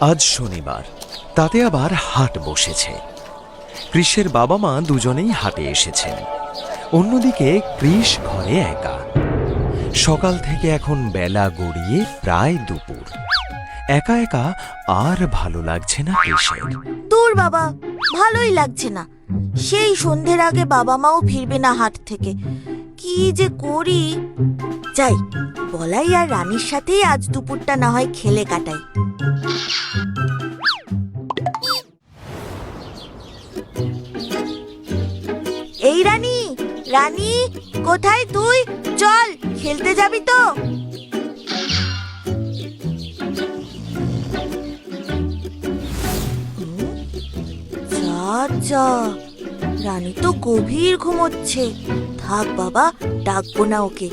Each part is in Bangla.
আজ শনিবার, তাতে আবার হাট বসেছে। কৃষের বাবা মা দুজনেই হাটে এসেছেন। অন্যদিকে কৃষ ঘরে একা। সকাল থেকে এখন বেলা গড়িয়ে প্রায় দুপুর। একা একা আর ভালো লাগছে না কৃষের। দূর বাবা, ভালোই লাগছে না। সেই সন্ধ্যের আগে বাবা মাও ফিরবে না হাট থেকে। কি যে করি? যাই, বলাই আর রানীর সাথেই আজ দুপুরটা না হয় খেলে কাটাই। এই রানী রানী, কোথায় তুই? চল, খেলতে যাবি তো। রানী তো গভীর ঘুমোচ্ছে। থাক বাবা ডাকবো না ওকে।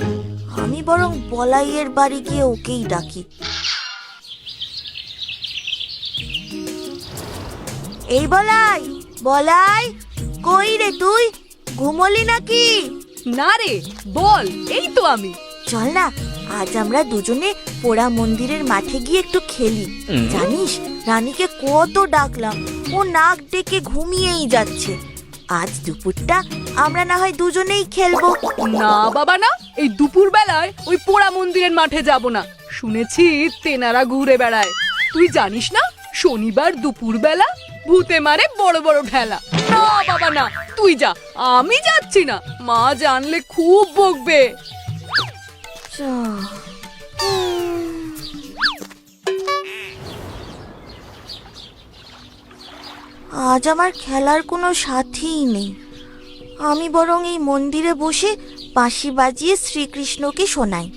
আমি বরং বলাইয়ের বাড়ি গিয়ে ওকেই ডাকি। এই বলাই বলাই কই রে তুই? ঘুমোলি নাকি? না রে বল এই তো আমি। চল না আজ আমরা দুজনে পোড়া মন্দিরের মাঠে গিয়ে একটু খেলি। জানিস রানীকে কত ডাকলাম ও নাক ডেকে ঘুমিয়েই যাচ্ছে। আজ দুপুরটা আমরা না হয় দুজনেই খেলব। না বাবা না। এই দুপুর বেলায় ওই পোড়া মন্দিরের মাঠে যাব না। শুনেছি তেনারা ঘুরে বেড়ায়। তুই জানিস না শনিবার দুপুর বেলা ভূতে মারে বড় বড় ঠেলা না বাবা না। তুই যা আমি যাচ্ছি না। মা জানলে খুব বকবে। যা। আজ আমার খেলার কোনো সাথীই নেই। আমি বরং এই মন্দিরে বসে বাঁশি বাজিয়ে শ্রীকৃষ্ণকে শোনাই।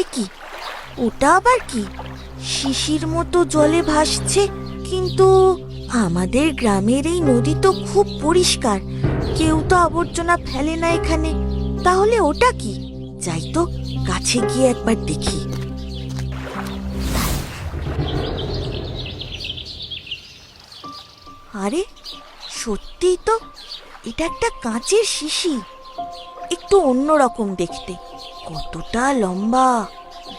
এ কি? ওটা আবার কি? শিশির মতো জলে ভাসছে, কিন্তু আমাদের গ্রামের এই নদী তো খুব পরিষ্কার। কেউ তো আবর্জনা ফেলে না এখানে। তাহলে ওটা কি? যাই তো, কাছে গিয়ে একবার দেখি। আরে, সত্যিই তো, এটা একটা কাঁচের শিশি। একটু অন্যরকম দেখতে, কতটা লম্বা।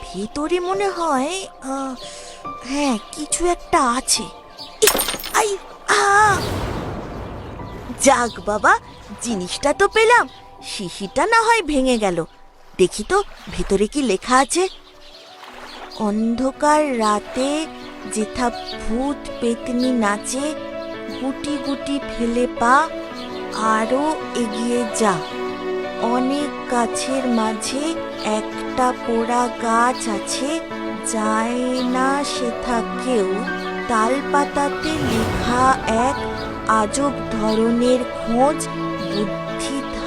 ভেতরে মনে হয় হ্যাঁ কিছু একটা আছে। আই! যাক বাবা, জিনিসটা তো পেলাম। শিশিটা না হয় ভেঙে গেল। দেখি তো, ভেতরে কি লেখা আছে? অন্ধকার রাতে যেথা ভূত পেতনি নাচে, গুটি গুটি ফেলে পা, আরও এগিয়ে যা। অনেক গাছের মাঝে একটা পোড়া গাছ আছে, যায় না সেথা কেউ। তাল পাতাতে লেখা এক আজব ধরনের খোঁজ, বুদ্ধি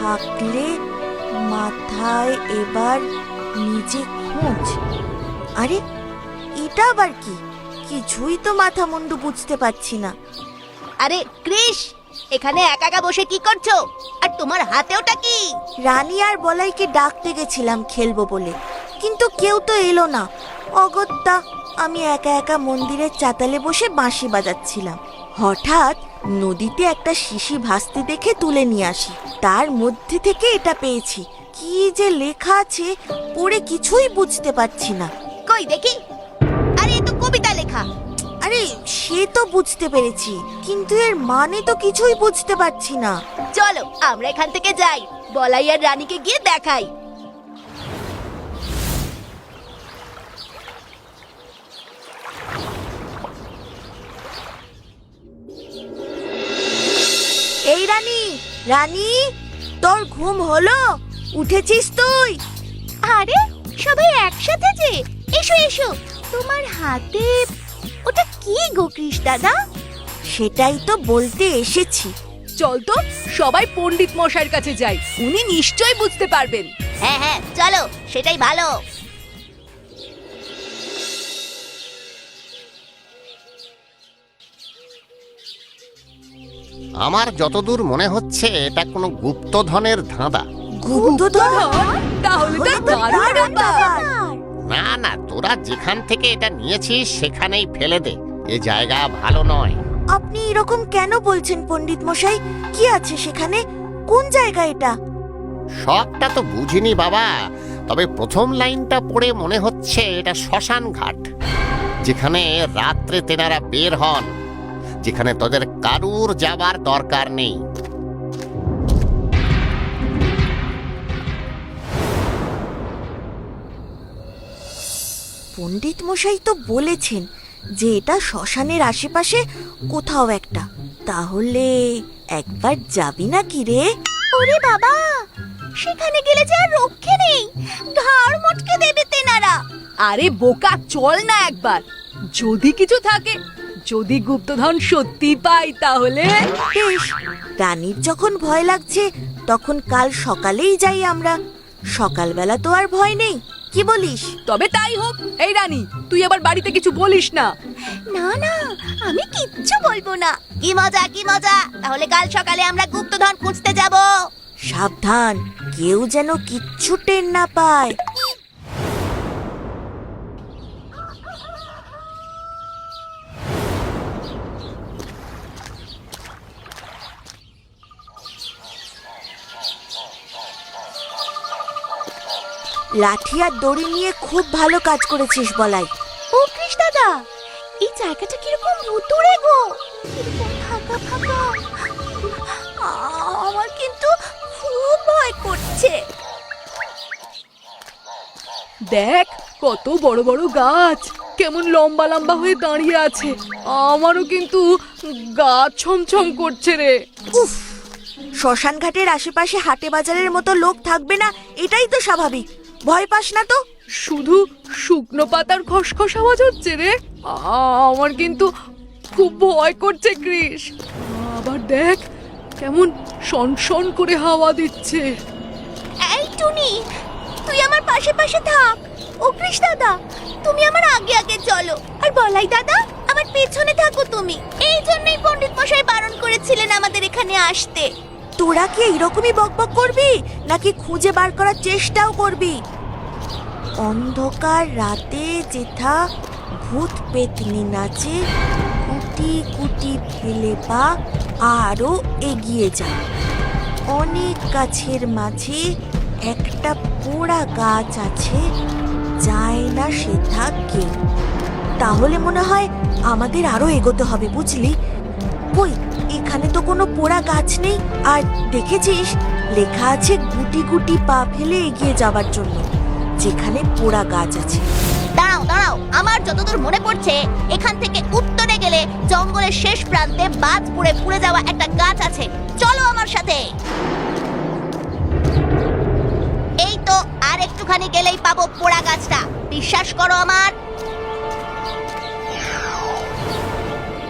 থাকলে মাথায় এবার নিজে খোঁজ। আরে এটা আবার কি? কিছুই তো মাথা মুন্ডু বুঝতে পারছি না। আরে কৃষ এখানে একা একা বসে কি করছ? আর তোমার হাতে ওটা কি? রানী আর বলাইকে ডাকতে গেছিলাম খেলব বলে। কিন্তু কেউ তো এলো না। অগত্যা আমি একা একা মন্দিরের চাতালে বসে বাঁশি বাজাচ্ছিলাম। হঠাৎ নদীতে একটা শিশি ভাসতে দেখে তুলে নিয়ে আসি। তার মধ্যে থেকে এটা পেয়েছি। কি যে লেখা আছে পড়ে কিছুই বুঝতে পারছি না। কই দেখি? আরে এ তো কবিতা লেখা। আরে সে তো বুঝতে পেরেছি কিন্তু এর মানে তো কিছুই বুঝতে পারছি না। চলো আমরা এখান থেকে যাই। বলাই আর রানীকে গিয়ে দেখাই। রানী তোর ঘুম হলো? উঠেছিস তুই? আরে সবাই একসাথে যে। এসো এসো। তোমার হাতে ওটা কি গো কৃষ দাদা সেটাই তো বলতে এসেছি। চল তো সবাই পণ্ডিত মশাইয়ের কাছে যাই। উনি নিশ্চয়ই বুঝতে পারবেন। হ্যাঁ হ্যাঁ চলো সেটাই ভালো। আমার যতদূর মনে হচ্ছে এটা কোনো গুপ্তধনের ধাঁধা। গুপ্তধন? তাহলে তো দারুণ দারুণ ব্যাপার। ব্যাপার। না না তোরা যেখান থেকে এটা নিয়েছিস সেখানেই ফেলে দে। এ জায়গা ভালো নয়। আপনি এরকম কেন বলছেন পণ্ডিত মশাই? কি আছে সেখানে? কোন জায়গা এটা? সবটা তো বুঝিনি বাবা। তবে প্রথম লাইনটা পড়ে মনে হচ্ছে এটা শ্মশান ঘাট যেখানে রাত্রে তেনারা বের হন। যেখানে তোদের কারুর যাবার দরকার নেই। পণ্ডিত মশাই তো বলেছেন যে এটা শ্মশানের আশেপাশে কোথাও একটা। তাহলে একবার যাবি না কি রে? ওরে বাবা সেখানে গেলে যে আর রক্ষে নেই। ঘাড় মটকে দেবে তেনারা। আরে বোকা চল না একবার। যদি কিছু থাকে যদি গুপ্তধন সত্যি পাই তাহলে? বেশ রানীর যখন ভয় লাগছে তখন কাল সকালেই যাই আমরা। সকালবেলা তো আর ভয় নেই কি বলিস? তবে তাই হোক এই রানী তুই আবার বাড়িতে কিছু বলিস না। না না আমি কিচ্ছু বলব না। কি মজা কি মজা তাহলে কাল সকালে আমরা গুপ্তধন খুঁজতে যাব। সাবধান কেউ যেন কিচ্ছু টের না পায়। লাঠি আর দড়ি নিয়ে খুব ভালো কাজ করেছিস বলাই। ও কৃষ দাদা এই জায়গাটা কীরকম ভুতুড়ে গো। কীরকম ফাঁকা ফাঁকা। আমার কিন্তু খুব ভয় করছে। দেখ কত বড় বড় গাছ। কেমন লম্বা লম্বা হয়ে দাঁড়িয়ে আছে। আমারও কিন্তু গা ছমছম করছে রে। উফ শ্মশান ঘাটের আশেপাশে হাটে বাজারের মতো লোক থাকবে না এটাই তো স্বাভাবিক। ভয় পাস না তো। শুধু শুকনো পাতার খসখস আওয়াজ হচ্ছে রে। আমার কিন্তু খুব ভয় করছে কৃষ। আবার দেখ কেমন শন করে হাওয়া দিচ্ছে। এই টুনি তুই আমার পাশে পাশে থাক। ও কৃষ দাদা তুমি আমার আগে আগে চলো। আর বলাই দাদা আমার পেছনে থাকো তুমি। এই জন্যই পণ্ডিত মশাই বারণ করেছিলেন আমাদের এখানে আসতে। তোরা কি এইরকমই বকবক করবি? নাকি খুঁজে বার করার চেষ্টাও করবি? অন্ধকার রাতে যেথা ভূত পেতনি নাচে, কুটি কুটি ফেলে পা আরও এগিয়ে যায়। অনেক গাছের মাঝে একটা পোড়া গাছ আছে, যায় না সেথা কেউ। তাহলে মনে হয় আমাদের আরও এগোতে হবে, বুঝলি? কই? এখানে তো কোনো পোড়া গাছ নেই। আর দেখেছিস? লেখা আছে গুটি গুটি পা ফেলে এগিয়ে যাবার জন্য যেখানে পোড়া গাছ আছে। দাঁড়াও দাঁড়াও আমার যতদূর মনে পড়ছে এখান থেকে উত্তরে গেলে জঙ্গলের শেষ প্রান্তে বাজ পড়ে পুড়ে যাওয়া একটা গাছ আছে। চলো আমার সাথে। এই তো আর একটুখানি গেলেই পাবো পোড়া গাছটা। বিশ্বাস করো আমার।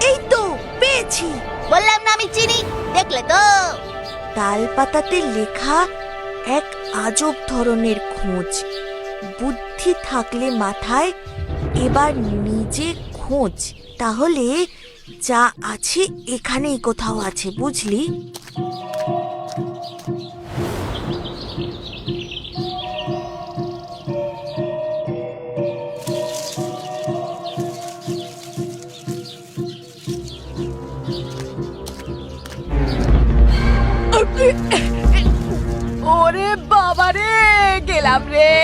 এই তো পেয়েছি। বললাম না আমি চিনি। দেখলে তো। তাল পাতাতে লেখা এক আজব ধরনের খোঁজ। বুদ্ধি থাকলে মাথায়, এবার নিজে খোঁজ। তাহলে যা আছে এখানেই কোথাও আছে, বুঝলি? গেলাম রে।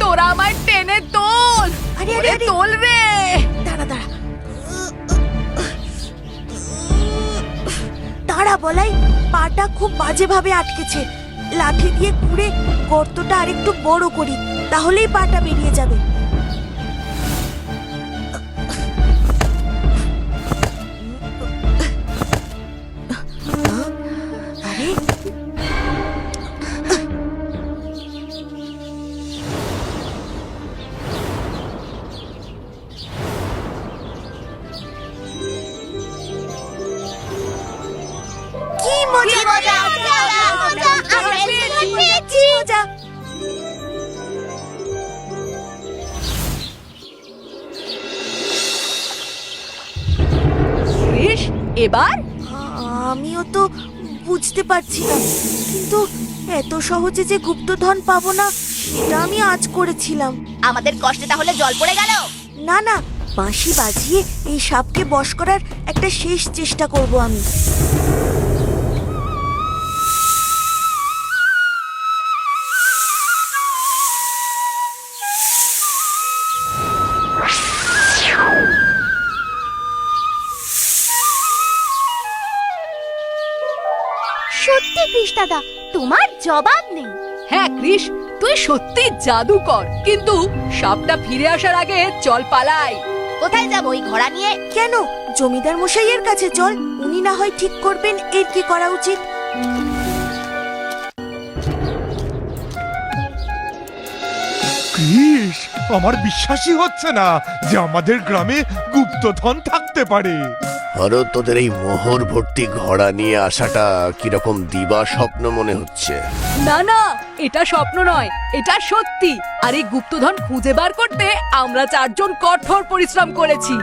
তোরা আমার টেনে তোল। আরে, আরে। তোল রে। দাঁড়া দাঁড়া। দাঁড়া বলাই পাটা খুব বাজেভাবে আটকেছে। লাঠি দিয়ে ঘুরে গর্তটা আরেকটু বড় করি তাহলেই পাটা বেরিয়ে যাবে। এবার? আমিও তো বুঝতে পারছি না। কিন্তু এত সহজে যে গুপ্তধন পাবো না সেটা আমি আজ করেছিলাম। আমাদের কষ্টে তাহলে জল পড়ে গেল? না না বাঁশি বাজিয়ে এই সাপকে বশ করার একটা শেষ চেষ্টা করব আমি। দাদা তোমার জবাব নেই। হ্যাঁ কৃষ তুই সত্যি জাদুকর কিন্তু সাপটা ফিরে আসার আগে চল পালাই। কোথায় যাব ওই ঘোড়া নিয়ে? কেন? জমিদার মশাইয়ের কাছে চল উনি না হয় ঠিক করবেন এর কি করা উচিত? কৃষ আমার বিশ্বাসই হচ্ছে না যে আমাদের গ্রামে গুপ্তধন থাকতে পারে। আরও তোদের এই মোহর ভর্তি ঘোড়া নিয়ে আসাটা কীরকম দিবা স্বপ্ন মনে হচ্ছে? না না এটা স্বপ্ন নয় এটা সত্যি। আর এই গুপ্তধন খুঁজে বার করতে আমরা চারজন কঠোর পরিশ্রম করেছি।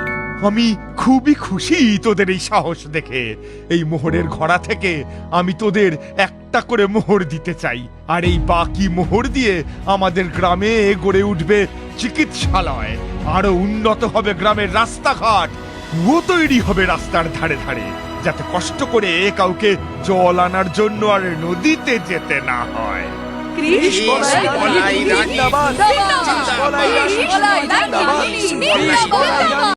আমি খুবই খুশি তোদের এই সাহস দেখে। এই মোহরের ঘোড়া থেকে আমি তোদের একটা করে মোহর দিতে চাই। আর এই বাকি মোহর দিয়ে আমাদের গ্রামে গড়ে উঠবে চিকিৎসালয়। আরও উন্নত হবে গ্রামের রাস্তাঘাট। কুয়ো তৈরি হবে রাস্তার ধারে ধারে যাতে কষ্ট করে কাউকে জল আনার জন্য আর নদীতে যেতে না হয়। কৃষ